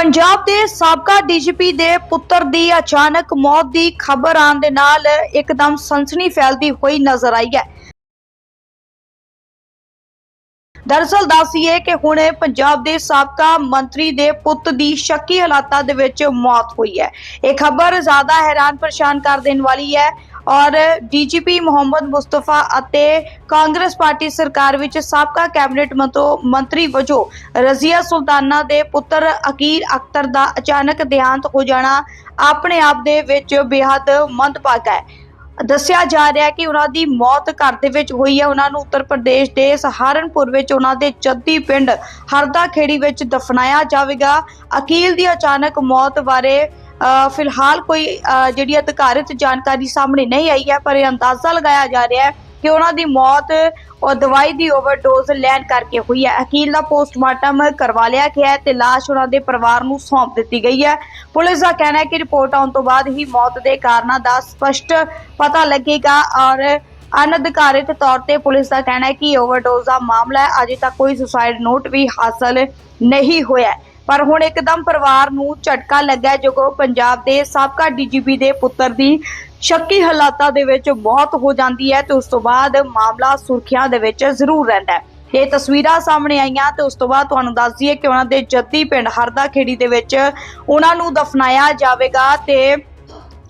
ਪੰਜਾਬ ਦੇ ਸਾਬਕਾ ਡੀਜੀਪੀ ਦੇ ਪੁੱਤਰ ਦੀ ਅਚਾਨਕ ਮੌਤ ਦੀ ਖਬਰ ਆਉਣ ਦੇ ਨਾਲ ਇੱਕਦਮ ਸਨਸਨੀ ਫੈਲਦੀ ਹੋਈ ਨਜ਼ਰ ਆਈ ਹੈ। ਦਰਅਸਲ ਦੱਸੀਏ ਕਿ ਹੁਣ ਪੰਜਾਬ ਦੇ ਸਾਬਕਾ ਮੰਤਰੀ ਦੇ ਪੁੱਤ ਦੀ ਸ਼ੱਕੀ ਹਾਲਾਤਾਂ ਦੇ ਵਿੱਚ ਮੌਤ ਹੋਈ ਹੈ। ਇਹ ਖਬਰ ਜ਼ਿਆਦਾ ਹੈਰਾਨ ਪਰੇਸ਼ਾਨ ਕਰ ਦੇਣ ਵਾਲੀ ਹੈ। ਔਰ ਡੀਜੀਪੀ ਮੁਹੰਮਦ ਮੁਸਤਫਾ ਅਤੇ ਕਾਂਗਰਸ ਪਾਰਟੀ ਸਰਕਾਰ ਵਿੱਚ ਸਾਬਕਾ ਕੈਬਨਿਟ ਮੰਤਰੀ ਵਜੋਂ ਰਜ਼ੀਆ ਸੁਲਤਾਨਾ ਦੇ ਪੁੱਤਰ ਅਕੀਰ ਅਖਤਰ ਦਾ ਅਚਾਨਕ ਦੇਹਾਂਤ ਹੋ ਜਾਣਾ ਆਪਣੇ ਆਪ ਦੇ ਵਿੱਚ ਬੇहद ਮੰਦਭਾਗਾ ਹੈ। ਦੱਸਿਆ ਜਾ ਰਿਹਾ ਹੈ ਕਿ ਉਹਨਾਂ ਦੀ ਮੌਤ ਘਰ ਦੇ ਵਿੱਚ ਹੋਈ ਹੈ। ਉਹਨਾਂ ਨੂੰ ਉੱਤਰ ਪ੍ਰਦੇਸ਼ ਦੇ ਸਹਾਰਨਪੁਰ ਵਿੱਚ ਉਹਨਾਂ ਦੇ ਜੱਦੀ ਪਿੰਡ ਹਰਦਾ ਖੇੜੀ ਵਿੱਚ ਦਫਨਾਇਆ ਜਾਵੇਗਾ। ਅਕੀਲ ਦੀ ਅਚਾਨਕ ਮੌਤ ਬਾਰੇ ਫਿਲਹਾਲ ਕੋਈ ਜਿਹੜੀ ਅਧਿਕਾਰਿਤ ਜਾਣਕਾਰੀ ਸਾਹਮਣੇ ਨਹੀਂ ਆਈ ਹੈ, ਪਰ ਇਹ ਅੰਦਾਜ਼ਾ ਲਗਾਇਆ ਜਾ ਰਿਹਾ ਹੈ ਕਿ ਉਹਨਾਂ ਦੀ ਮੌਤ, ਉਹ ਦਵਾਈ ਦੀ ਓਵਰਡੋਜ਼ ਲੈਣ ਕਰਕੇ ਹੋਈ ਹੈ। ਅਕੀਲ ਦਾ ਪੋਸਟਮਾਰਟਮ ਕਰਵਾ ਲਿਆ ਗਿਆ ਹੈ ਤੇ ਲਾਸ਼ ਉਹਨਾਂ ਦੇ ਪਰਿਵਾਰ ਨੂੰ ਸੌਂਪ ਦਿੱਤੀ ਗਈ ਹੈ। ਪੁਲਿਸ ਦਾ ਕਹਿਣਾ ਹੈ ਕਿ ਰਿਪੋਰਟ ਆਉਣ ਤੋਂ ਬਾਅਦ ਹੀ ਮੌਤ ਦੇ ਕਾਰਨਾਂ ਦਾ ਸਪਸ਼ਟ ਪਤਾ ਲੱਗੇਗਾ ਔਰ ਅਨਧਿਕਾਰਿਤ ਤੌਰ ਤੇ ਪੁਲਿਸ ਦਾ ਕਹਿਣਾ ਹੈ ਕਿ ਓਵਰਡੋਜ਼ ਦਾ ਮਾਮਲਾ ਹੈ। ਅਜੇ ਤੱਕ ਕੋਈ ਸੁਸਾਈਡ ਨੋਟ ਵੀ ਹਾਸਲ ਨਹੀਂ ਹੋਇਆ ਪਰ ਹੁਣ ਇੱਕਦਮ ਪਰਿਵਾਰ ਨੂੰ ਝਟਕਾ ਲੱਗਾ ਹੈ ਜਦੋਂ ਪੰਜਾਬ ਦੇ ਸਾਬਕਾ ਡੀਜੀਪੀ ਦੇ ਪੁੱਤਰ ਦੀ ਸ਼ੱਕੀ ਹਾਲਾਤਾਂ ਦੇ ਵਿੱਚ ਮੌਤ ਹੋ ਜਾਂਦੀ ਹੈ ਤੇ ਉਸ ਤੋਂ ਬਾਅਦ ਮਾਮਲਾ ਸੁਰਖੀਆਂ ਦੇ ਵਿੱਚ ਜ਼ਰੂਰ ਰਹਿੰਦਾ ਹੈ। ਇਹ ਤਸਵੀਰਾਂ ਸਾਹਮਣੇ ਆਈਆਂ ਤੇ ਉਸ ਤੋਂ ਬਾਅਦ ਤੁਹਾਨੂੰ ਦੱਸ ਦਈਏ ਕਿ ਉਹਨਾਂ ਦੇ ਜੱਦੀ ਪਿੰਡ ਹਰਦਾ ਖੇੜੀ ਦੇ ਵਿੱਚ ਉਹਨਾਂ ਨੂੰ ਦਫਨਾਇਆ ਜਾਵੇਗਾ ਤੇ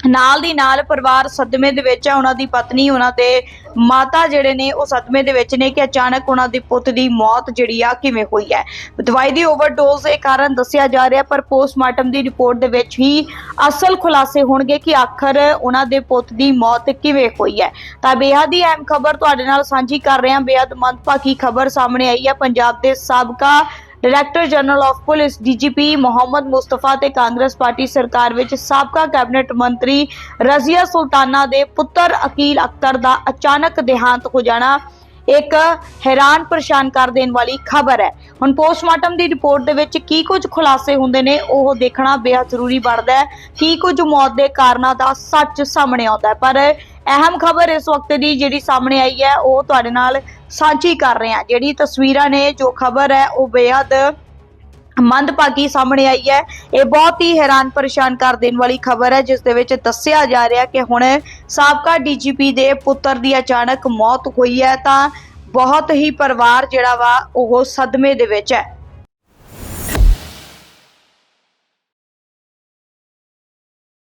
ਨਾਲ ਦੀ ਨਾਲ ਪਰਿਵਾਰ ਸਦਮੇ ਦੇ ਵਿੱਚ ਹੈ ਉਹਨਾਂ ਦੀ ਪਤਨੀ, ਉਹਨਾਂ ਦੇ ਮਾਤਾ ਜਿਹੜੇ ਨੇ, ਉਹ ਸਦਮੇ ਦੇ ਵਿੱਚ ਨੇ ਕਿ ਅਚਾਨਕ ਉਹਨਾਂ ਦੇ ਪੁੱਤ ਦੀ ਮੌਤ ਜਿਹੜੀ ਆ ਕਿਵੇਂ ਹੋਈ ਹੈ। ਦਵਾਈ ਦੀ ਓਵਰਡੋਜ਼ ਦੇ ਕਾਰਨ ਦੱਸਿਆ ਜਾ ਰਿਹਾ, ਪਰ ਪੋਸਟਮਾਰਟਮ ਦੀ ਰਿਪੋਰਟ ਦੇ ਵਿੱਚ ਹੀ ਅਸਲ ਖੁਲਾਸੇ ਹੋਣਗੇ ਕਿ ਆਖਰ ਉਹਨਾਂ ਦੇ ਪੁੱਤ ਦੀ ਮੌਤ ਕਿਵੇਂ ਹੋਈ ਹੈ। ਤਾਂ ਬੇਹੱਦ ਹੀ ਅਹਿਮ ਖਬਰ ਤੁਹਾਡੇ ਨਾਲ ਸਾਂਝੀ ਕਰ ਰਹੇ ਹਾਂ ਬੇਹੱਦ ਮੰਦਭਾਗੀ ਖਬਰ ਸਾਹਮਣੇ ਆਈ ਹੈ। ਪੰਜਾਬ ਦੇ ਸਾਬਕਾ director general of police DGP Muhammad Mustafa ਤੇ ਕਾਂਗਰਸ ਪਾਰਟੀ ਸਰਕਾਰ ਵਿੱਚ ਸਾਬਕਾ ਕੈਬਨਿਟ ਮੰਤਰੀ ਰਜ਼ੀਆ ਸੁਲਤਾਨਾ ਦੇ ਪੁੱਤਰ ਅਕੀਲ ਅਖਤਰ ਦਾ ਅਚਾਨਕ ਦੇਹਾਂਤ ਹੋ ਜਾਣਾ ਇੱਕ ਹੈਰਾਨ ਪਰੇਸ਼ਾਨ ਕਰ ਦੇਣ ਵਾਲੀ ਖਬਰ ਹੈ। ਹੁਣ ਪੋਸਟਮਾਰਟਮ ਦੀ ਰਿਪੋਰਟ ਦੇ ਵਿੱਚ ਕੀ ਕੁਝ ਖੁਲਾਸੇ ਹੁੰਦੇ ਨੇ ਉਹ ਦੇਖਣਾ ਬੇहद ਜ਼ਰੂਰੀ ਬਣਦਾ ਹੈ। ਕੀ ਕੁਝ ਮੌਤ ਦੇ ਕਾਰਨਾਂ ਦਾ ਸੱਚ ਸਾਹਮਣੇ ਆਉਂਦਾ ਹੈ। ਪਰ ਅਹਿਮ ਖਬਰ ਇਸ ਵਕਤ ਦੀ ਜਿਹੜੀ ਸਾਹਮਣੇ ਆਈ ਹੈ, ਉਹ ਤੁਹਾਡੇ ਨਾਲ ਸਾਂਝੀ ਕਰ ਰਹੇ ਹਾਂ। ਜਿਹੜੀ ਤਸਵੀਰਾਂ ਨੇ, ਜੋ ਖਬਰ ਹੈ, ਉਹ ਬੇहद ਮੰਦਭਾਗੀ ਸਾਹਮਣੇ ਆਈ ਹੈ। ਇਹ ਬਹੁਤ ਹੀ ਹੈਰਾਨ ਪਰੇਸ਼ਾਨ ਕਰ ਦੇਣ ਵਾਲੀ ਖਬਰ ਹੈ, ਜਿਸ ਦੇ ਵਿੱਚ ਦੱਸਿਆ ਜਾ ਰਿਹਾ ਕਿ ਹੁਣ ਸਾਬਕਾ ਡੀਜੀਪੀ ਦੇ ਪੁੱਤਰ ਦੀ ਅਚਾਨਕ ਮੌਤ ਹੋਈ ਹੈ, ਤਾਂ ਬਹੁਤ ਹੀ ਪਰਿਵਾਰ ਜਿਹੜਾ ਵਾ, ਉਹ ਸਦਮੇ ਦੇ ਵਿੱਚ ਹੈ।